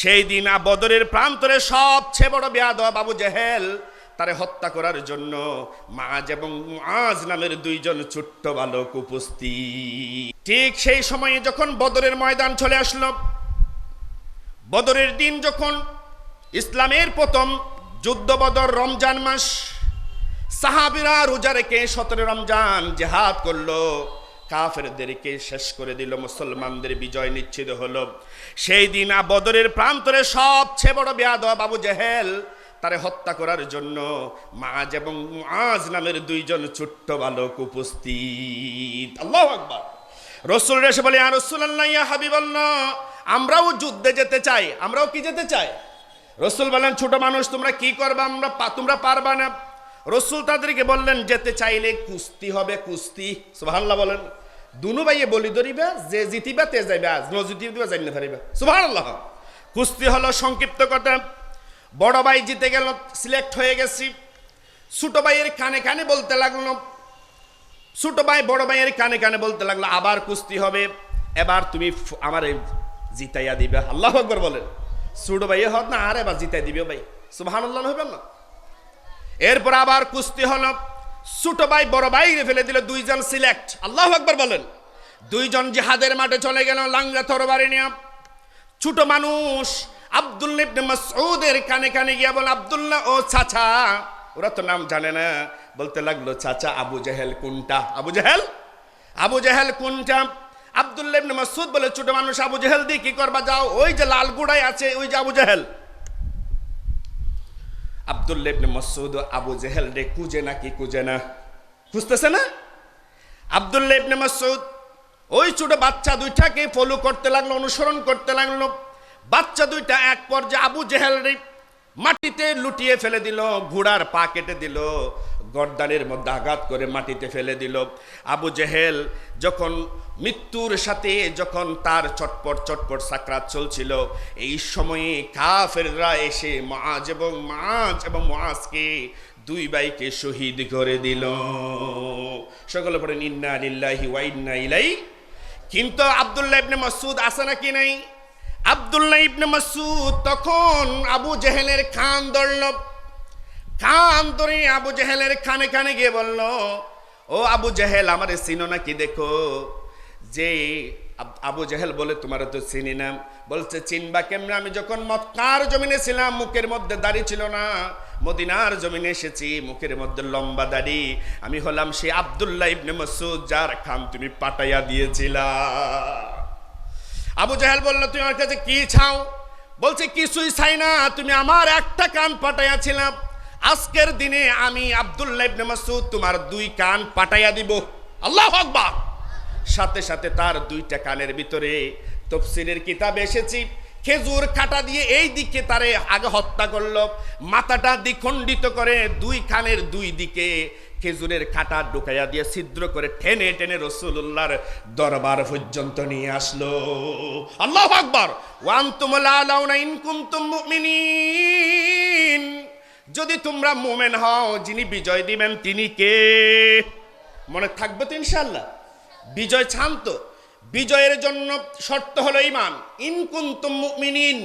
সেই দিন বদরের প্রান্তরে সবচেয়ে বড় বেয়াদ বাবু জেহেল তারে হত্যা করার জন্য মাজ এবং আজ নামের দুইজন ছোট্ট বালক উপস্থিত। ঠিক সেই সময়ে যখন বদরের ময়দান চলে আসলো, বদরের দিন যখন ইসলামের প্রথম যুদ্ধ বদর রমজান মাস, সাহাবিরা রোজা রেখে সতেরো রমজান জেহাদ করল। কাফেরদেরকে শেষ করে দিল, মুসলমানদের বিজয় নিশ্চিত হলো। সেই দিন আ বদরের প্রান্তরে সবচেয়ে বড় বেয়াদ বাবু জেহেল তারে হত্যা করার জন্য মাজ এবং আজ নামের দুইজন ছোট্ট বালক উপস্থিত। আল্লাহ আকবার। রসুল এসে বলে আর রসুল আল্লাহ ইয়া আমরাও যুদ্ধে যেতে চাই, আমরাও কি যেতে চাই? রসুল বলেন, ছোট মানুষ, তোমরা কি করবে? আমরা তোমরা পারবা না। রসুল তাদেরকে বললেন, যেতে চাইলে কুস্তি হবে, কুস্তি। সুবহানাল্লাহ বলেন। দুনু ভাইয়ে বলি ধরিবা, যে জিতিবা, তে যাইবে। ন জিতিবা জানি না পারিবা সুবহানাল্লাহ। কুস্তি হলো সংক্ষিপ্ত কথা। বড় ভাই জিতে গেল, সিলেক্ট হয়ে গেছি। ছোট ভাইয়ের কানে কানে বলতে লাগল। ছোট ভাই বড় ভাইয়ের কানে কানে বলতে লাগল, আবার কুস্তি হবে, এবার তুমি আমারে জিতাইয়া দিবে। আল্লাহ আকবর বলেন। ছোট ভাই হত না, আর এবার জিতাই দিবে ভাই। সুবহানাল্লাহ হইবেন না? এরপর আবার কুস্তি হলো। ছোট ভাই, বড় ভাই ফেলে দিল দুইজন সিলেক্ট। আল্লাহ আকবর বলেন। দুইজন জিহাদের মাঠে চলে গেল লাংরা তরবারি নিয়ে। ছোট মানুষ আব্দুল্লাহ ইবনে মাসউদের কানে কানে গিয়া বলে, আব্দুল্লাহ, ও চাচা। ওরা তো নাম জানে না। বলতে লাগল, চাচা, আবু জাহেল কোনটা? আবু জাহেল? আবু জাহেল কোনটা? আব্দুল্লাহ ইবনে বলে, ছোট মানুষ আবু জাহেল দিয়ে কি করবা? যাও, ওই যে লাল গুড়ায় আছে, ওই যে আবু জাহেল। আব্দুল্লাহ ইবনে মাসউদ আবু জেহেল রে কুজে না কি কুজে না। খুঁজতেছে না? আবদুল্লেবনে মাসউদ, ওই ছোট বাচ্চা দুইটাকে ফলো করতে লাগল, অনুসরণ করতে লাগল। বাচ্চা দুইটা এক পর্যায়ে আবু জেহেল রে মাটিতে লুটিয়ে ফেলে দিল, ঘোড়ার পা কেটে দিল। গর্দানের মধ্যে আঘাত করে মাটিতে ফেলে দিল। আবু জেহেল যখন মৃত্যুর সাথে যখন তার চটপট চটপট সাকরাত চলছিল, এই সময়ে কাফেররা এসে মাজ এবং মাজ এবং মাজকে দুই ভাইকে শহীদ করে দিল। সকলে পড়েন, ইন্না লিল্লাহি ওয়া ইন্না ইলাই কিন্তু আব্দুল্লাহ ইবনে মাসুদ আছে নাকি নাই? আব্দুল্লাহ ইবনে মাসুদ তখন আবু জেহেলের খান ধরল খান ধরে আবু জেহেলের খানে খানে গিয়ে বলল, ও আবু জেহেল, আমারে চিনো নাকি দেখো? যে আবু জেহেল বলে তোমার তো চিনি না। বলছে, চিনবা কেমনে? আমি যখন মক্কার জমিনে ছিলাম, মুখের মধ্যে দাড়ি ছিল না। মদিনার জমিনে এসেছি, মুখের মধ্যে লম্বা দাড়ি। আমি হলাম সেই আব্দুল্লাহ ইবনে মসুদ যার খান তুমি পাটাইয়া দিয়েছিলা। আবু জাহেল বলল, তুমি আমার কাছে কি চাও? বলছে, কিছুই চাই না। তুমি আমার একটা কান পাঠাইয়াছিলাম আজকের দিনে আমি আব্দুল্লাহ ইবনে মাসুদ তোমার দুই কান পাঠাইয়া দিব। আল্লাহ আকবার। সাথে সাথে তার দুইটা কানের ভিতরে তফসিলের কিতাব এসেছি। খেজুর কাটা দিয়ে এই দিকে তারে আগে হত্যা করল। মাথাটা দ্বিখণ্ডিত করে দুই কানের দুই দিকে খেজুরের কাটা ঢুকাইয়া দিয়ে ছিদ্র করে টেনে টেনে রসুল্লাহর দরবার পর্যন্ত নিয়ে আসলো। আল্লাহ আকবর। ওয়ান তুমলা ইন কুনতুম মুমিনিন। যদি তোমরা মোমেন হও, যিনি বিজয় দিবেন তিনি কে? মনে থাকবে তো ইনশাল্লাহ বিজয় শান্ত। বিজয়ের জন্য শর্ত হলো ইমান ইনকুন্তুম মুমিনিন